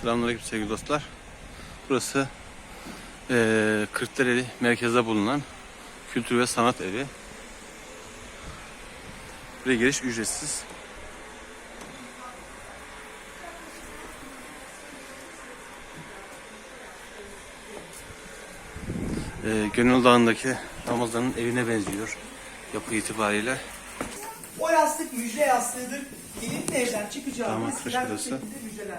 Selamünaleyküm sevgili dostlar. Burası eee Kırklareli merkezde bulunan Kültür ve Sanat Evi. Buraya giriş ücretsiz. Eee Gönül Dağı'ndaki Ramazan'ın evine benziyor yapı itibariyle. O yastık müjde yastığıdır. Gelin evden çıkacağı Tamam, eskiden müjdeler.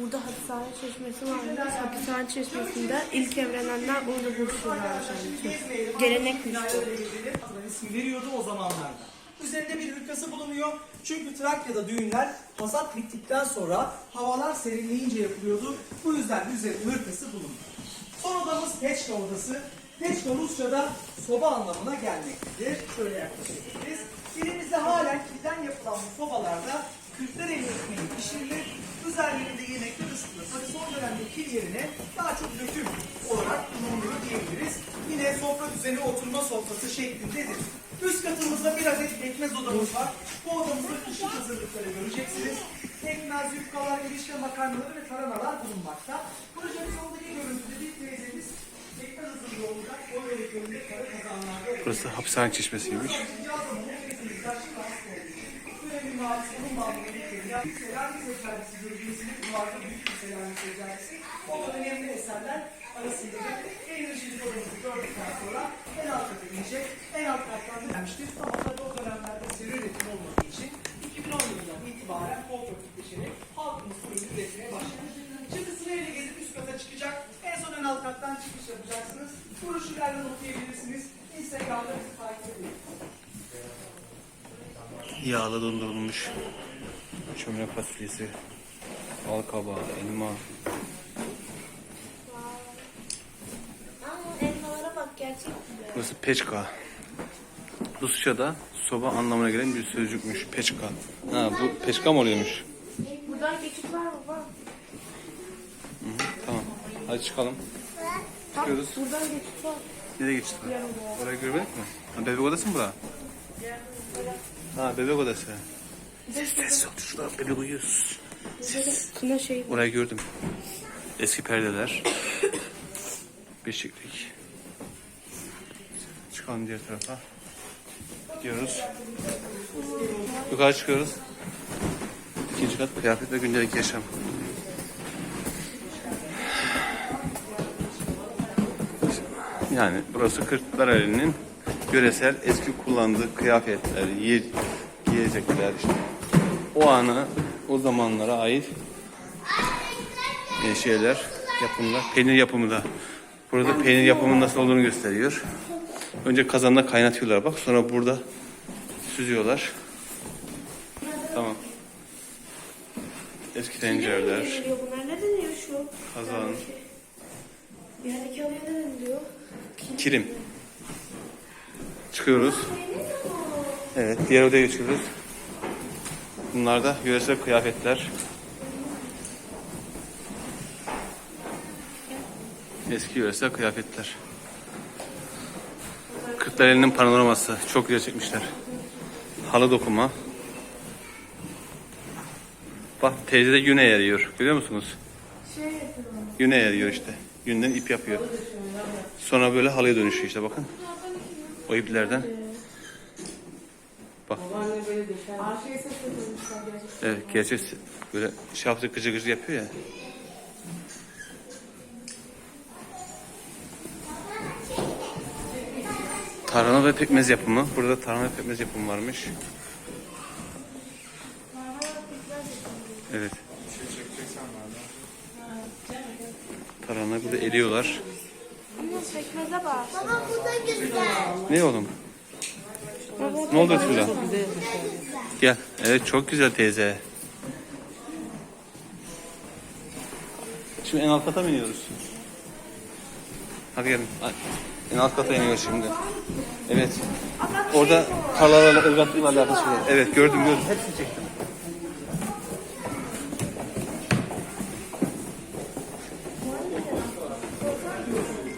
Burada hapishane çeşmesi varmış. Hapishane çeşmesinde ilk evlenenler orada buluşuyorlarmış. Yani. Gelenekmiş bu. İsmi veriyordu o zamanlarda. Üzerinde bir hırkası bulunuyor. Çünkü Trakya'da düğünler hasat bittikten sonra havalar serinleyince yapılıyordu. Bu yüzden üzerinde hırkası bulunuyor. Son odamız Peçka odası. Peçka Rusça'da soba anlamına gelmektedir. Şöyle yaklaşabiliriz. Elimizde halen kilden yapılan bu sobalarda Kürtler ekmeği pişirilir. Üzerlerinde yemekler ısıtılır. Tabii son dönemde kil yerine daha çok döküm olarak kullanılıyor diyebiliriz. Yine sofra düzeni oturma sofrası şeklindedir. Üst katımızda bir adet pekmez odamız var. Bu odamızda kışlık hazırlıkları göreceksiniz. Pekmez, yufkalar, erişte makarnaları ve tarhanalar bulunmakta. Projenin sondaki görüntüde bir teyzemiz pekmez hazırlığı olacak. O yönetiminde para kazanlarda. Burası hapishane çeşmesiymiş. Selanik Secdesi bölgesinin duvarda büyük bir Selanik Secdesi. O da önemli eserler arasında en ışıcı odamızı gördükten sonra en alt kata inecek. En alt kattan gelmiştir. Ama tabii o dönemlerde seri üretim olmadığı için 2017'den itibaren koltukleşerek halkımız bu ürünü üretmeye başladı. Şimdi sırayla gezip üst kata çıkacak. En son en alt kattan çıkış yapacaksınız. Broşürlerden okuyabilirsiniz. Instagram'da bizi takip edin. Yağlı dondurulmuş çömlek fasulyesi, bal kabağı, elma. Elmalara bak gerçek gibi. Burası peçka. Rusça'da soba anlamına gelen bir sözcükmüş. Peçka. Ha bu peçka mı oluyormuş? Buradan geçit var baba? Hı hı, tamam. Hadi çıkalım. Bak Çıkıyoruz. buradan geçit var. Nereye geçtik? Orayı görmedik mi? Ha, bebek odası mı bura? Ha bebek odası. Ses ol şurada bebek uyuyoruz. Da kına şey Orayı gördüm. Eski perdeler. Beşiklik. Çıkalım diğer tarafa. Gidiyoruz. Yukarı çıkıyoruz. İkinci kat kıyafet ve gündelik yaşam. Yani burası Kırklareli'nin yöresel eski kullandığı kıyafetler, yiye, giyecekler işte. O anı, o zamanlara ait e, şeyler, yapımlar. Peynir yapımı da. Burada peynir yapımının nasıl olduğunu gösteriyor. Önce kazanda kaynatıyorlar bak. Sonra burada süzüyorlar. Tamam. Eski tencereler, bunlar. Ne deniyor şu? kazan, Yerdeki halıya ne deniliyor? kirim. Çıkıyoruz. Evet, diğer odaya geçiyoruz. Bunlar da yöresel kıyafetler. Eski yöresel kıyafetler. Kırklareli'nin panoraması. Çok güzel çekmişler. Halı dokuma. Bak teyze de yüne yarıyor. Görüyor musunuz? Yüne yarıyor işte. Yünden ip yapıyor. Sonra böyle halıya dönüşüyor işte bakın. O iplerden. Bak. Arkaya ses. Evet gerçek böyle yaptı gıcı gıcı yapıyor ya. Tarhana ve pekmez yapımı. Burada tarhana ve pekmez yapımı varmış. Evet. Tarhana burada eliyorlar. Ama pekmeze bak. Baba bu da güzel. Ne oğlum? Ne oldu Tula? Gel. Evet çok güzel teyze. Şimdi en alt kata mı iniyoruz? Hadi gelin. En alt kata iniyoruz şimdi. Evet. Orada tarlalarla ırgatlıkla alakası var. Evet gördüm gördüm. Hepsini çektim.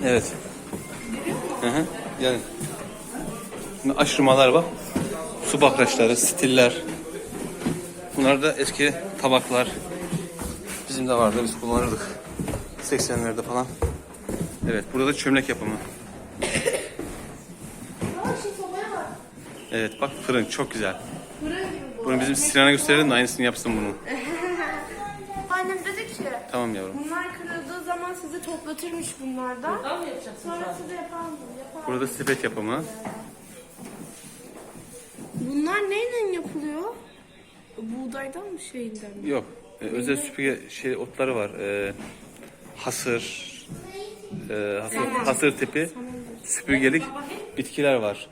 Evet. Hı hı. Şimdi aşırmalar var. Su bakraçları, stiller. Bunlar da eski tabaklar. Bizim de vardı biz kullanırdık. 80'lerde falan. Evet burada da çömlek yapımı. Evet bak fırın çok güzel. Bunu bizim Sinan'a gösterelim de aynısını yapsın bunu. Annem dedi ki Tamam yavrum. bunlar kırıldığı zaman sizi toplatırmış bunlardan. Sonra size yapar mı? Yapar. Burada sepet yapımı. Bunlar neyle yapılıyor? Buğdaydan mı şeyinden mi? Yok. e, özel süpürge şey otları var. E, hasır, e, hasır, hasır tipi süpürgelik bitkiler var.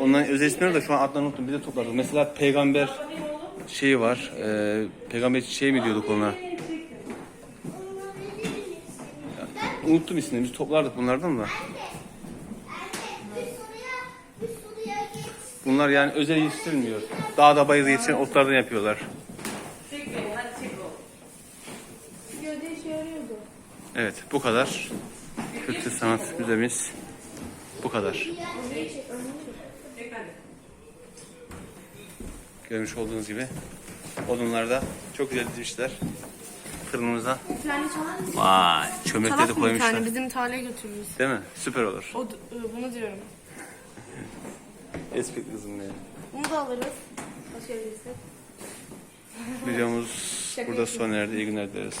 Onların özel isimleri de şu an adlarını unuttum. Bir de topladık. Mesela peygamber şeyi var. E, peygamber şey mi diyorduk ona? Unuttum ismini. Biz toplardık bunlardan da. Bunlar yani özel yetiştirilmiyor. Dağda bayırda yetişen otlardan yapıyorlar. Evet bu kadar. Kültür sanat müzemiz bu kadar. Görmüş olduğunuz gibi odunlarda çok güzel dizmişler. Bir tane çalar mısın? Vay çömlekleri Çalak mı bir koymuşlar. tane bizim tarlaya götürürüz. Değil mi? Süper olur. O, e, bunu diyorum. Espri kızım benim. Bunu da alırız. Başarabilirsek. Videomuz burada sona erdi. İyi günler dileriz.